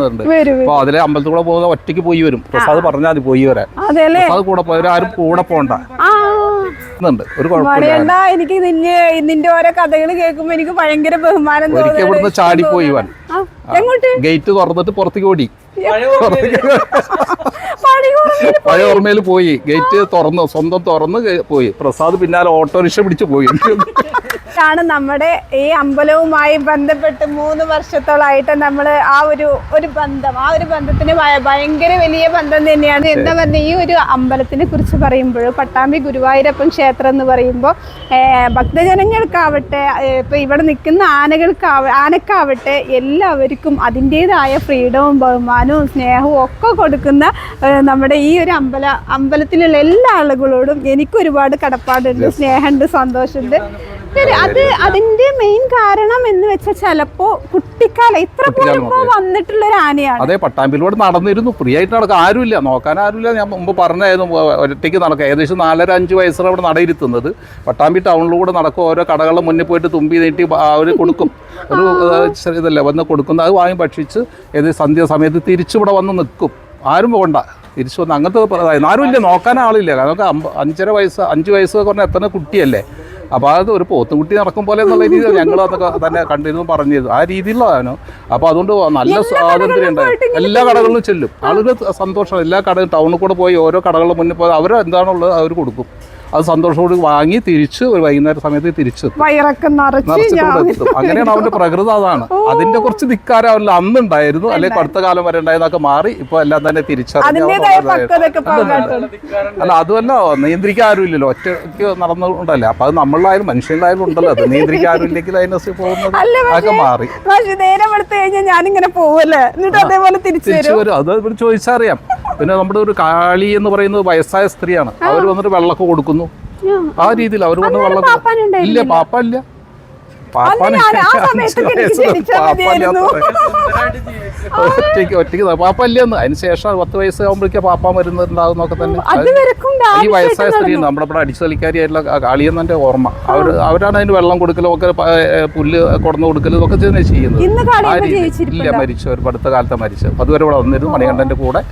അപ്പൊ അതിലെ അമ്പലത്തിൽ കൂടെ പോകുന്ന ഒറ്റയ്ക്ക് പോയി വരും. പ്രസാദ് പറഞ്ഞാൽ അത് പോയി വരാൻ. പ്രസാദ് കൂടെ പോയി ആരും കൂടെ പോണ്ട. ഒരു എനിക്ക് നിന്നെ നിന്റെ ഓരോ കഥകൾ കേൾക്കുമ്പോ എനിക്ക് ഭയങ്കര ബഹുമാനം ഒരിക്കൽ. ഇവിടുന്ന് ചാടിപ്പോയി പോയി വൻ എങ്ങോട്ട്? ഗേറ്റ് തുറന്നിട്ട് പുറത്തേക്ക് ഓടി. പഴയ ഓർമ്മയിൽ പോയി. ഗേറ്റ് തുറന്നു സ്വന്തം തുറന്ന് പോയി. പ്രസാദ് പിന്നാലെ ഓട്ടോറിക്ഷ പിടിച്ച് പോയി. ാണ് നമ്മുടെ ഈ അമ്പലവുമായി ബന്ധപ്പെട്ട് മൂന്ന് വർഷത്തോളായിട്ട് നമ്മൾ ആ ഒരു ഒരു ബന്ധം ആ ഒരു ബന്ധത്തിന് ഭയ- ഭയങ്കര വലിയ ബന്ധം തന്നെയാണ്. എന്താ പറഞ്ഞ ഈ ഒരു അമ്പലത്തിനെ കുറിച്ച് പറയുമ്പോൾ പട്ടാമ്പി ഗുരുവായൂരപ്പൻ ക്ഷേത്രം എന്ന് പറയുമ്പോൾ ഭക്തജനങ്ങൾക്കാവട്ടെ ഇപ്പം ഇവിടെ നിൽക്കുന്ന ആനകൾക്കാവ ആനക്കാവട്ടെ എല്ലാവർക്കും അതിന്റേതായ ഫ്രീഡവും ബഹുമാനവും സ്നേഹവും ഒക്കെ കൊടുക്കുന്ന നമ്മുടെ ഈ ഒരു അമ്പല അമ്പലത്തിലുള്ള എല്ലാ ആളുകളോടും എനിക്ക് ഒരുപാട് കടപ്പാടുണ്ട് സ്നേഹമുണ്ട് സന്തോഷമുണ്ട്. അത് അതിന്റെ മെയിൻ കാരണം എന്ന് വെച്ചാൽ ചിലപ്പോ കുട്ടിക്കാലം ഇത്ര പോലെ പോലപ്പോ വന്നിട്ടുള്ള ഒരു ആനയാണ് അതെ പട്ടാമ്പിലൂടെ നടന്നിരുന്നു. ഫ്രീ ആയിട്ട് നടക്കുക ആരുമില്ല. നോക്കാൻ ആരുമില്ല. ഞാൻ മുമ്പ് പറഞ്ഞായിരുന്നു ഒറ്റയ്ക്ക് നടക്കുക ഏകദേശം നാലര അഞ്ച് വയസ്സിലാണ് അവിടെ നടയിരുത്തുന്നത്. പട്ടാമ്പി ടൗണിലൂടെ നടക്കും. ഓരോ കടകളുടെ മുന്നിൽ പോയിട്ട് തുമ്പി നീട്ടി അവർ കൊടുക്കും. ഒരു ഇതല്ലേ വന്ന് കൊടുക്കുന്ന അത് വാങ്ങി ഭക്ഷിച്ച് ഏത് സന്ധ്യ സമയത്ത് തിരിച്ചിവിടെ വന്ന് നിൽക്കും. ആരും പോകണ്ട തിരിച്ചു വന്ന് അങ്ങനത്തെ ആരും ആരുമില്ല. നോക്കാൻ ആളില്ല. കാരണം അഞ്ചര വയസ്സ് അഞ്ച് വയസ്സ് പറഞ്ഞാൽ എത്ര കുട്ടിയല്ലേ? അപ്പോൾ അത് ഒരു പോത്തുകുട്ടി നടക്കും പോലെ എന്നുള്ള രീതിയിൽ ഞങ്ങൾ അതൊക്കെ തന്നെ കണ്ടിരുന്നു പറഞ്ഞിരുന്നു. ആ രീതിയിലുള്ളതാണ് അപ്പോൾ അതുകൊണ്ട് നല്ല സ്വാതന്ത്ര്യം ഉണ്ടായി. എല്ലാ കടകളിലും ചെല്ലും. ആളുകൾ സന്തോഷമാണ്. എല്ലാ കടകളും ടൗണിൽ കൂടെ പോയി ഓരോ കടകളുടെ മുന്നിൽ പോയി. അവർ എന്താണുള്ളത് അവർ കൊടുക്കും. അത് സന്തോഷത്തോട് വാങ്ങി തിരിച്ച് ഒരു വൈകുന്നേര സമയത്ത് തിരിച്ച് അങ്ങനെയാണ് അവന്റെ പ്രകൃതം അതാണ്. അതിന്റെ കുറച്ച് ധിക്കാരം അവരിൽ അന്നുണ്ടായിരുന്നു. അല്ലെങ്കിൽ അടുത്ത കാലം വരെ ഉണ്ടായതൊക്കെ മാറി ഇപ്പൊ എല്ലാം തന്നെ പങ്കാട്ടും അല്ല അതുമല്ല നിയന്ത്രിക്കാൻ ആരുമില്ലല്ലോ. ഒറ്റയ്ക്ക് നടന്നുകൊണ്ടല്ലേ. അപ്പൊ അത് നമ്മളിലായാലും മനുഷ്യനിലായാലും ഉണ്ടല്ലോ. അത് നിയന്ത്രിക്കാൻ ആരുമില്ലെങ്കിൽ അതിനെ പോകുന്നത് അതൊക്കെ മാറി. നേരം എടുത്തു കഴിഞ്ഞാൽ ഞാനിങ്ങനെ പോവല്ലേ? എന്നിട്ട് അതേപോലെ തിരിച്ചു വരും. അത് ചോദിച്ചറിയാം പിന്നെ നമ്മുടെ ഒരു കാളി എന്ന് പറയുന്നത് വയസ്സായ സ്ത്രീയാണ്. അവർ വന്നിട്ട് വെള്ളമൊക്കെ കൊടുക്കുന്നു. ആ രീതിയിൽ അവർ വന്ന് വെള്ളം ഇല്ല പാപ്പ ഇല്ല. ഒറ്റയ്ക്ക് ഒറ്റയ്ക്ക് പാപ്പ ഇല്ലെന്ന്. അതിന് ശേഷം പത്ത് വയസ്സ് ആകുമ്പോഴേക്കും പാപ്പ വരുന്നുണ്ടാകുന്നൊക്കെ തന്നെ. ഈ വയസ്സായ സ്ത്രീ നമ്മുടെ ഇവിടെ അടിച്ചു കളിക്കാരിയായിട്ടുള്ള കാളിയെന്നെ ഓർമ്മ. അവർ അവരാണ് അതിന് വെള്ളം കൊടുക്കലും ഒക്കെ പുല്ല് കൊടന്നു കൊടുക്കലും ഇതൊക്കെ തന്നെ ചെയ്യുന്നത്. ഇല്ല മരിച്ചു. ഒരു അടുത്ത കാലത്ത് മരിച്ചു. അതുവരെ ഇവിടെ വന്നിരുന്നു. മണികണ്ഠന്റെ കൂടെ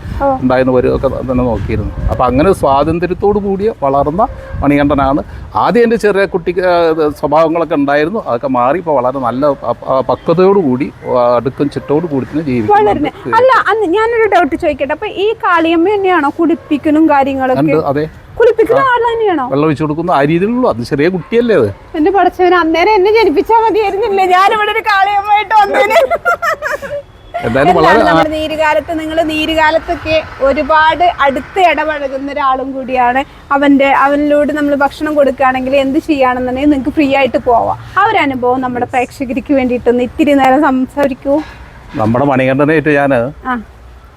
ഉണ്ടായിരുന്ന ഒരു ഒക്കെ തന്നെ നോക്കിയിരുന്നു. അപ്പൊ അങ്ങനെ സ്വാതന്ത്ര്യത്തോടു കൂടിയ വളർന്ന മണികണ്ഠനാണ്. ആദ്യം എന്റെ ചെറിയ കുട്ടി സ്വഭാവങ്ങളൊക്കെ ഉണ്ടായിരുന്നു. അതൊക്കെ മാറി ഇപ്പോൾ വളരെ നല്ല പക്വതയോടുകൂടി അടുക്കും ചിട്ടോട് കൂടി തന്നെ വളരുന്നേ. അല്ല അന്ന് ഞാനൊരു ഡൗട്ട് ചോദിക്കട്ടെ. അപ്പൊ ഈ കാളിയമ്മ തന്നെയാണോ കുടിപ്പിക്കലും കാര്യങ്ങളൊക്കെ? അതെ. വെള്ളം ഒഴിച്ചു കൊടുക്കുന്ന ആ രീതിയിലുള്ളൂ. അത് ചെറിയ കുട്ടിയല്ലേ അത്. എന്റെ പഠിച്ചവന് അന്നേരം എന്നെ ജനിപ്പിച്ചാൽ മതിയായിരുന്നില്ലേ? ഞാനിവിടെ ഒരു കാളിയമ്മയായിട്ട് വന്നേനെ. എന്തായാലും വളരെ നമ്മുടെ നീരുകാലത്ത്? നിങ്ങൾ നീരുകാലത്തൊക്കെ ഒരുപാട് അടുത്ത് ഇടപഴകുന്ന ഒരാളും കൂടിയാണ്. അവന്റെ അവനിലൂടെ നമ്മൾ ഭക്ഷണം കൊടുക്കുകയാണെങ്കിൽ എന്ത് ചെയ്യുകയാണെന്നുണ്ടെങ്കിൽ നിങ്ങൾക്ക് ഫ്രീ ആയിട്ട് പോവാം. ആ ഒരു അനുഭവം നമ്മുടെ പ്രേക്ഷകർക്ക് വേണ്ടിയിട്ടൊന്ന് ഇത്തിരി നേരം സംസാരിക്കൂ. നമ്മുടെ മണികണ്ഠനായിട്ട് ഞാൻ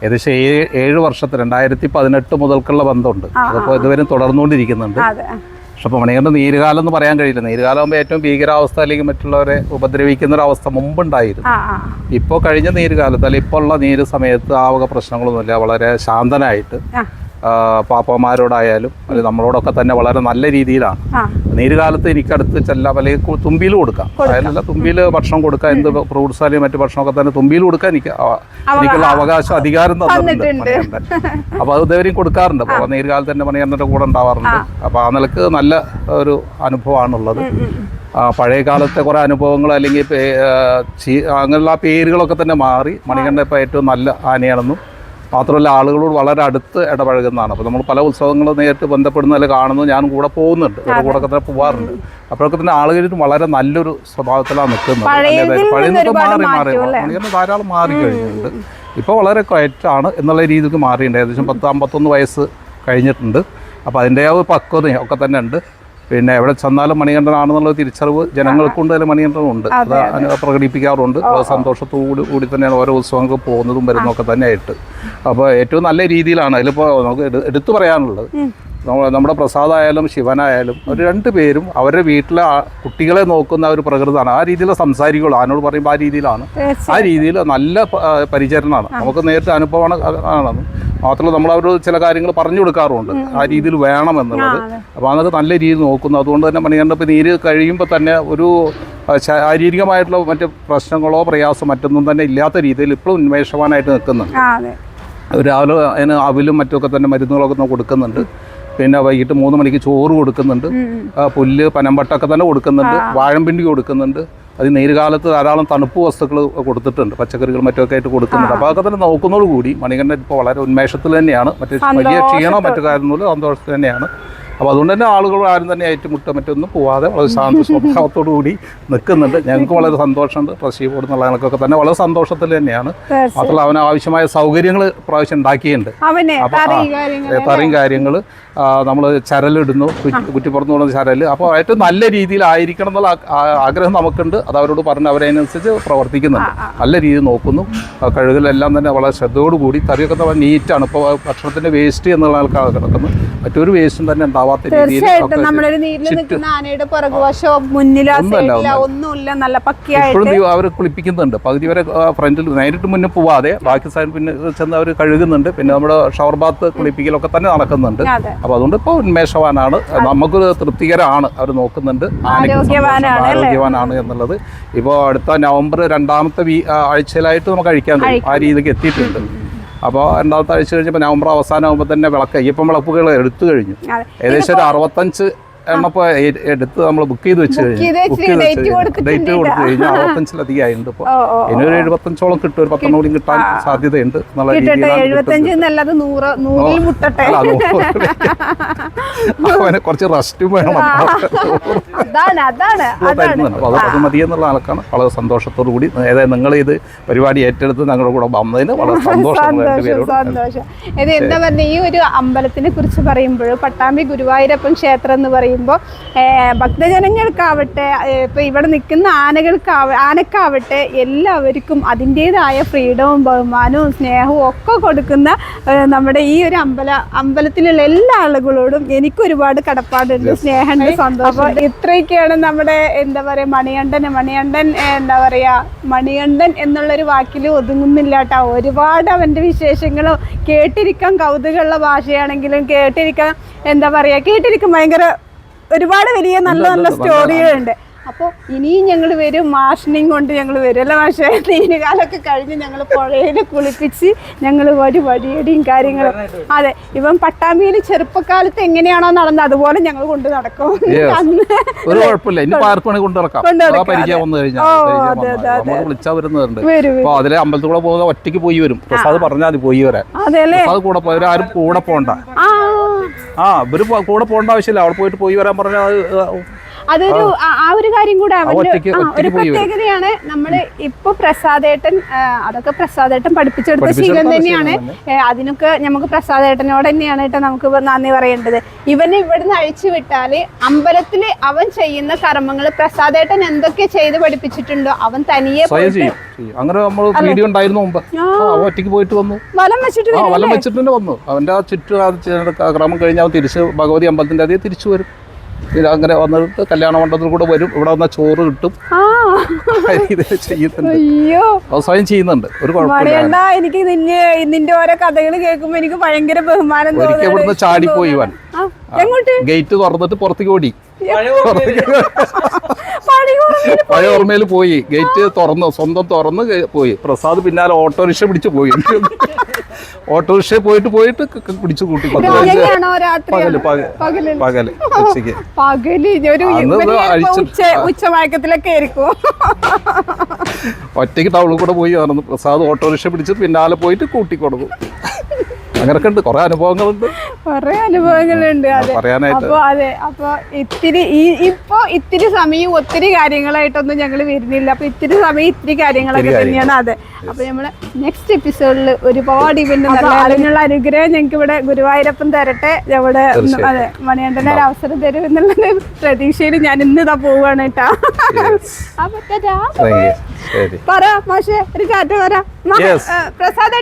ഏകദേശം ഏഴ് ഏഴ് വർഷത്തെ രണ്ടായിരത്തി പതിനെട്ട് മുതൽക്കുള്ള ബന്ധമുണ്ട്. അതിപ്പോൾ ഇതുവരെ തുടർന്നുകൊണ്ടിരിക്കുന്നുണ്ട്. പക്ഷെ അപ്പോൾ മണികണ്ഠൻ നീരുകാലം എന്ന് പറയാൻ കഴിയില്ല. നീരുകാലം ആകുമ്പോൾ ഏറ്റവും ഭീകരാവസ്ഥ അല്ലെങ്കിൽ മറ്റുള്ളവരെ ഉപദ്രവിക്കുന്ന ഒരു അവസ്ഥ മുമ്പുണ്ടായിരുന്നു. ഇപ്പോൾ കഴിഞ്ഞ നീരുകാലത്ത് അല്ലെങ്കിൽ ഇപ്പോൾ ഉള്ള നീര് സമയത്ത് ആ വക പ്രശ്നങ്ങളൊന്നുമില്ല. വളരെ ശാന്തനായിട്ട് ആ, അല്ലെങ്കിൽ നമ്മളോടൊക്കെ തന്നെ വളരെ നല്ല രീതിയിലാണ്. നീരുകാലത്ത് എനിക്കടുത്ത് ചെല്ലാം അല്ലെങ്കിൽ തുമ്പിയിൽ കൊടുക്കാം. അതായത് തുമ്പിയിൽ ഭക്ഷണം കൊടുക്കാം. എന്ത് ഫ്രൂട്ട്സ് അല്ലെങ്കിൽ മറ്റു ഭക്ഷണമൊക്കെ തന്നെ തുമ്പിയിൽ കൊടുക്കാൻ എനിക്ക് എനിക്കുള്ള അവകാശം അധികാരം തന്നിട്ടുണ്ട് അപ്പൊ അപ്പോൾ അത് ഇതുവരെയും കൊടുക്കാറുണ്ട്. അപ്പോൾ നീരുകാലത്ത് തന്നെ മണികണ്ഠന്റെ കൂടെ ഉണ്ടാവാറുണ്ട്. അപ്പോൾ ആ നിലയ്ക്ക് നല്ല ഒരു അനുഭവമാണുള്ളത്. ആ, പഴയ കാലത്തെ കുറേ അനുഭവങ്ങൾ അല്ലെങ്കിൽ അങ്ങനെയുള്ള പേരുകളൊക്കെ തന്നെ മാറി. മണികണ്ഠ ഇപ്പോൾ ഏറ്റവും നല്ല ആനയാണെന്നും മാത്രമല്ല ആളുകളോട് വളരെ അടുത്ത് ഇടപഴകുന്നതാണ്. അപ്പോൾ നമ്മൾ പല ഉത്സവങ്ങളും നേരിട്ട് ബന്ധപ്പെടുന്നതിൽ കാണുന്നു. ഞാൻ കൂടെ പോകുന്നുണ്ട്. ഇവരുടെ കൂടെ തന്നെ പോകാറുണ്ട് അപ്പോഴൊക്കെ തന്നെ ആളുകൾ വളരെ നല്ലൊരു സ്വഭാവത്തിലാണ് നിൽക്കുന്നത്. പഴയ മാറി മാറി? ധാരാളം മാറി കഴിഞ്ഞിട്ടുണ്ട്. ഇപ്പോൾ വളരെ ക്വയറ്റാണ് എന്നുള്ള രീതിക്ക് മാറിയിട്ടുണ്ട്. ഏകദേശം പത്ത് അമ്പത്തൊന്ന് വയസ്സ് കഴിഞ്ഞിട്ടുണ്ട്. അപ്പോൾ അതിന്റെ ആ ഒരു പക്വതയും ഒക്കെ തന്നെ ഉണ്ട്. പിന്നെ എവിടെ ചെന്നാലും മണികണ്ഠനാണെന്നുള്ള തിരിച്ചറിവ് ജനങ്ങൾക്കുണ്ട് അതിൽ മണികണ്ഠനുണ്ട്. അത് പ്രകടിപ്പിക്കാറുണ്ട്. അത് സന്തോഷത്തോടു കൂടി തന്നെയാണ് ഓരോ ഉത്സവങ്ങൾക്ക് പോകുന്നതും വരുന്നതൊക്കെ തന്നെയായിട്ട്. അപ്പോൾ ഏറ്റവും നല്ല രീതിയിലാണ് അതിലിപ്പോൾ നമുക്ക് എടുത്തു പറയാനുള്ളത്. നമ്മ- നമ്മുടെ പ്രസാദായാലും ശിവനായാലും ഒരു രണ്ട് പേരും അവരുടെ വീട്ടിലെ കുട്ടികളെ നോക്കുന്ന ഒരു പ്രകൃതമാണ്. ആ രീതിയിൽ സംസാരിക്കുള്ളൂ. ആനോട് പറയുമ്പോൾ ആ രീതിയിലാണ്. ആ രീതിയിൽ നല്ല പരിചരണമാണ്. നമുക്ക് നേരിട്ട് അനുഭവമാണ് ആണെന്ന്. മാത്രമല്ല നമ്മൾ അവരോട് ചില കാര്യങ്ങൾ പറഞ്ഞു കൊടുക്കാറുണ്ട് ആ രീതിയിൽ വേണം എന്നുള്ളത്. അപ്പോൾ അതൊക്കെ നല്ല രീതിയിൽ നോക്കുന്നു. അതുകൊണ്ട് തന്നെ മണികണ്ഠപ്പ് നീര് കഴിയുമ്പോൾ തന്നെ ഒരു ശാരീരികമായിട്ടുള്ള മറ്റ് പ്രശ്നങ്ങളോ പ്രയാസം മറ്റൊന്നും തന്നെ ഇല്ലാത്ത രീതിയിൽ ഇപ്പോഴും ഉന്മേഷവാനായിട്ട് നിൽക്കുന്നുണ്ട്. രാവിലെ അതിന് അവിലും മറ്റുമൊക്കെ തന്നെ മരുന്നുകളൊക്കെ കൊടുക്കുന്നുണ്ട്. പിന്നെ വൈകിട്ട് മൂന്ന് മണിക്ക് ചോറ് കൊടുക്കുന്നുണ്ട്. പുല്ല് പനമ്പട്ടൊക്കെ തന്നെ കൊടുക്കുന്നുണ്ട്. വാഴമ്പിണ്ടി കൊടുക്കുന്നുണ്ട്. അത് നേരുകാലത്ത് ധാരാളം തണുപ്പ് വസ്തുക്കൾ കൊടുത്തിട്ടുണ്ട് പച്ചക്കറികൾ മറ്റൊക്കെ ആയിട്ട് കൊടുക്കുന്നുണ്ട്. അപ്പോൾ അതൊക്കെ തന്നെ നോക്കുന്നതോടുകൂടി മണികണ്ഠൻ ഇപ്പോൾ വളരെ ഉന്മേഷത്തിൽ തന്നെയാണ്. മറ്റേ വലിയ ക്ഷീണോ മറ്റു കാര്യമൊന്നുമില്ല സന്തോഷത്തിൽ തന്നെയാണ്. അപ്പോൾ അതുകൊണ്ട് തന്നെ ആളുകൾ ആരും തന്നെ ഏറ്റുമുട്ട മറ്റൊന്നും പോവാതെ വളരെ ശാന്ത സ്വഭാവത്തോടു കൂടി നിൽക്കുന്നുണ്ട്. ഞങ്ങൾക്ക് വളരെ സന്തോഷമുണ്ട്. ട്രസ്റ്റി ബോർഡ് എന്നുള്ള കണക്കൊക്കെ തന്നെ വളരെ സന്തോഷത്തിൽ തന്നെയാണ്. മാത്രമല്ല അവന് ആവശ്യമായ സൗകര്യങ്ങൾ പ്രാവശ്യം ഉണ്ടാക്കിയിട്ടുണ്ട്. അവനെ തറയും കാര്യങ്ങൾ നമ്മൾ ചരലിടുന്നു കുറ്റി- കുറ്റിപ്പുറത്ത് നിന്ന് ചരൽ അപ്പോൾ ഏറ്റവും നല്ല രീതിയിലായിരിക്കണം എന്നുള്ള ആഗ്രഹം നമുക്കുണ്ട്. അത് അവരോട് പറഞ്ഞ് അവരതിനനുസരിച്ച് പ്രവർത്തിക്കുന്നുണ്ട്. നല്ല രീതിയിൽ നോക്കുന്നു. കഴുകലെല്ലാം തന്നെ വളരെ ശ്രദ്ധയോടുകൂടി. തറിയൊക്കെ നീറ്റാണ്. ഇപ്പോൾ ഭക്ഷണത്തിന്റെ വേസ്റ്റ് എന്നുള്ള ആൾക്കാർ കിടക്കുന്നത് മറ്റൊരു വേസ്റ്റും തന്നെ ഉണ്ടാവാത്ത രീതിയിൽ തീർച്ചയായിട്ടും നമ്മളൊരു നീരിൽ നിൽക്കുന്ന ആനയുടെ പുറകുവശോ മുന്നിലോ സൈഡിലോ ഒന്നുമില്ല നല്ല പക്കിയായിട്ട് അവർ കുളിപ്പിക്കുന്നുണ്ട്. പകുതി വരെ ഫ്രണ്ടിൽ നേരിട്ട് മുന്നേ പോവാതെ ബാക്കി സൈഡ് പിന്നെ ചെന്ന് അവർ കഴുകുന്നുണ്ട്. പിന്നെ നമ്മുടെ ഷവർ ബാത്ത് കുളിപ്പിക്കലൊക്കെ തന്നെ നടക്കുന്നുണ്ട്. അപ്പൊ അതുകൊണ്ട് ഇപ്പോൾ ഉന്മേഷവാനാണ്. നമുക്ക് തൃപ്തികരമാണ് അവർ നോക്കുന്നുണ്ട്. ആരോഗ്യവാനാണ് എന്നുള്ളത്. ഇപ്പോൾ അടുത്ത നവംബർ രണ്ടാമത്തെ ആഴ്ചയിലായിട്ട് നമുക്ക് കഴിക്കാൻ കഴിയും. ആ രീതിക്ക് എത്തിയിട്ടുണ്ട്. അപ്പോൾ രണ്ടാമത്തെ ആഴ്ച കഴിഞ്ഞപ്പോൾ നവംബർ അവസാനമാകുമ്പോൾ തന്നെ വിളക്ക് അയ്യപ്പം വിളക്കുകൾ എടുത്തു കഴിഞ്ഞു. ഏകദേശം ഒരു അറുപത്തഞ്ച് എണ്ണപ്പോൾ എടുത്ത് നമ്മൾ ബുക്ക് ചെയ്ത് വെച്ച് ഡേറ്റ് കൊടുത്തു കഴിഞ്ഞാൽ അറുപത്തഞ്ചിലധികം ആയിട്ടുണ്ട് ഇപ്പോൾ ഓ ഇനി ഒരു എഴുപത്തഞ്ചോളം കിട്ടും. ഒരു പത്തെണ്ണം കൂടി കിട്ടാൻ സാധ്യതയുണ്ട് അവന് കുറച്ച് റെസ്റ്റും വേണം. അപ്പൊ അത് അത് മതി എന്നുള്ള ആൾക്കാണ് വളരെ സന്തോഷത്തോടു കൂടി. അതായത് നിങ്ങൾ ഇത് പരിപാടി ഏറ്റെടുത്ത് ഞങ്ങളുടെ കൂടെ വന്നതിന് വളരെ സന്തോഷം ഇത് എന്താ പറഞ്ഞ ഈ ഒരു അമ്പലത്തിനെ കുറിച്ച് പറയുമ്പോൾ പട്ടാമ്പി ഗുരുവായൂരപ്പൻ ക്ഷേത്രം എന്ന് പറയുമ്പോൾ ഭക്തജനങ്ങൾക്കാവട്ടെ ഇപ്പോൾ ഇപ്പൊ ഇവിടെ നിൽക്കുന്ന ആനകൾക്കാവ ആനക്കാവട്ടെ എല്ലാവർക്കും അതിന്റേതായ ഫ്രീഡവും ബഹുമാനവും സ്നേഹവും ഒക്കെ കൊടുക്കുന്ന നമ്മുടെ ഈ ഒരു അമ്പല അമ്പലത്തിലുള്ള എല്ലാ ആളുകളോടും എനിക്ക് ഒരുപാട് കടപ്പാടുണ്ട് സ്നേഹമുണ്ട് സന്തോഷം ഇത്രയൊക്കെയാണ് നമ്മുടെ എന്താ പറയുക മണികണ്ഠൻ മണികണ്ഠൻ എന്താ പറയുക മണികണ്ഠൻ എന്നുള്ളൊരു വാക്കിൽ ഒതുങ്ങുന്നില്ല കേട്ടോ ഒരുപാട് അവന്റെ വിശേഷങ്ങളും കേട്ടിരിക്കാൻ കൗതുകമുള്ള ഭാഷയാണെങ്കിലും കേട്ടിരിക്കാൻ എന്താ പറയുക കേട്ടിരിക്കാൻ ഭയങ്കര ഒരുപാട് വലിയ നല്ല നല്ല സ്റ്റോറികളുണ്ട്. അപ്പോൾ ഇനിയും ഞങ്ങൾ വരും. മാഷിനെയും കൊണ്ട് ഞങ്ങൾ വരും. അല്ല മാഷേ? നീനുകാലൊക്കെ കഴിഞ്ഞ് ഞങ്ങൾ പുഴയിൽ കുളിപ്പിച്ച് ഞങ്ങൾ ഒരു വഴിയടിയും കാര്യങ്ങളും. അതെ. ഇവൻ പട്ടാമ്പിയിൽ ചെറുപ്പക്കാലത്ത് എങ്ങനെയാണോ നടന്നത് അതുപോലെ ഞങ്ങൾ കൊണ്ട് നടക്കും. ഒരു കുഴപ്പമില്ല. ഇനി പാർക്ക് വേണമെങ്കിൽ നടക്കാം. കൊണ്ട് നടക്കാം, അപ്പോൾ അതിലെ അമ്പലത്തിൽ കൂടെ പോകുന്ന ഒറ്റയ്ക്ക് പോയി വരും. പ്രസാദ് പറഞ്ഞാൽ പോയി വരാം അതെ കൂടെ പോയി. ആരും കൂടെ പോകണ്ട ആ ആ ഇവർ കൂടെ പോകേണ്ട ആവശ്യമില്ല. അവിടെ പോയിട്ട് പോയി വരാൻ പറഞ്ഞാൽ അതൊരു ആ- ഒരു കാര്യം കൂടെ അവന്റെ ഒരു. പ്രത്യേകതയാണ് നമ്മൾ ഇപ്പൊ പ്രസാദേട്ടൻ അതൊക്കെ പ്രസാദേട്ടൻ പഠിപ്പിച്ചെടുത്ത ശീലം തന്നെയാണ്. അതിനൊക്കെ നമുക്ക് പ്രസാദേട്ടനോട് തന്നെയാണ് കേട്ടോ നമുക്ക് നന്ദി പറയേണ്ടത്. ഇവനെ ഇവിടുന്ന് അഴിച്ചു വിട്ടാൽ അമ്പലത്തിൽ അവൻ ചെയ്യുന്ന കർമ്മങ്ങൾ പ്രസാദേട്ടൻ എന്തൊക്കെ ചെയ്ത് പഠിപ്പിച്ചിട്ടുണ്ടോ അവൻ തനിയെ. അങ്ങനെ നമ്മൾ വീഡിയോ ഉണ്ടായിരുന്നു മുമ്പ്. ഒറ്റയ്ക്ക് പോയിട്ട് വന്നു. വലം വെച്ചിട്ട് തന്നെ വന്നു. അവന്റെ ആ ചുറ്റും ആ ക്രമം കഴിഞ്ഞാൽ അവൻ തിരിച്ച് ഭഗവതി അമ്പലത്തിന്റെ അതേ തിരിച്ചു വരും. അങ്ങനെ വന്നിട്ട് കല്യാണ മണ്ഡപത്തിൽ കൂടെ വരും. ഇവിടെ വന്ന ചോറ് കിട്ടും. ചെയ്യുന്നുണ്ട്. ചെയ്യുന്നുണ്ട്. ഒരു കുഴപ്പമില്ല. എനിക്ക് നിന്റെ ഓരോ കഥകൾ കേൾക്കുമ്പോ എനിക്ക് ഭയങ്കര ബഹുമാനം ഒരിക്കൽ. ഇവിടുന്ന് ചാടിപ്പോയി ഇവൻ. ഗേറ്റ് തുറന്നിട്ട് പുറത്തേക്ക് ഓടി. പഴയ ഓർമ്മയിൽ പോയി. ഗേറ്റ് തുറന്ന് സ്വന്തം തുറന്ന് പോയി. പ്രസാദ് പിന്നാലെ ഓട്ടോറിക്ഷ പിടിച്ച് പോയി. ഓട്ടോറിക്ഷ പോയിട്ട് പോയിട്ട് പിടിച്ചു കൂട്ടി. പകൽ പകൽ പകൽ. ഉച്ചയ്ക്ക്. പകൽ. ഉച്ചമയക്കത്തിലൊക്കെ ആയിരിക്കും. ഒറ്റയ്ക്ക് ടൗണിൽ കൂടെ പോയി നടന്നു പ്രസാദ് ഓട്ടോറിക്ഷ പിടിച്ച് പിന്നാലെ പോയിട്ട് കൂട്ടി കൊടുക്കും അങ്ങനൊക്കെ ഉണ്ട് കുറെ അനുഭവങ്ങളുണ്ട്. കുറെ അനുഭവങ്ങളുണ്ട് അതെ. പറയാനായിട്ട്. അപ്പൊ അതെ അപ്പൊ ഇത്തിരി ഈ ഇപ്പൊ ഇത്തിരി സമയം ഒത്തിരി കാര്യങ്ങളായിട്ടൊന്നും ഞങ്ങൾ വരുന്നില്ല. അപ്പൊ ഇത്തിരി സമയം ഇത്തിരി കാര്യങ്ങളൊക്കെ തന്നെയാണ് അതെ. അപ്പൊ നമ്മൾ നെക്സ്റ്റ് എപ്പിസോഡിൽ ഒരുപാട് ഇവന്റ് അതിനുള്ള അനുഗ്രഹം ഞങ്ങൾക്ക് ഇവിടെ ഗുരുവായൂരപ്പൻ തരട്ടെ. നമ്മുടെ അതെ മണിയണ്ടനെ ഒരു അവസരം തരും എന്നുള്ളത് പ്രതീക്ഷയിൽ ഞാൻ ഇന്ന് ഇതാ പോവാണ് കേട്ടാ. അപ്പൊ പറ പക്ഷേ ഒരു കാറ്റ് പറ. പ്രസാദ്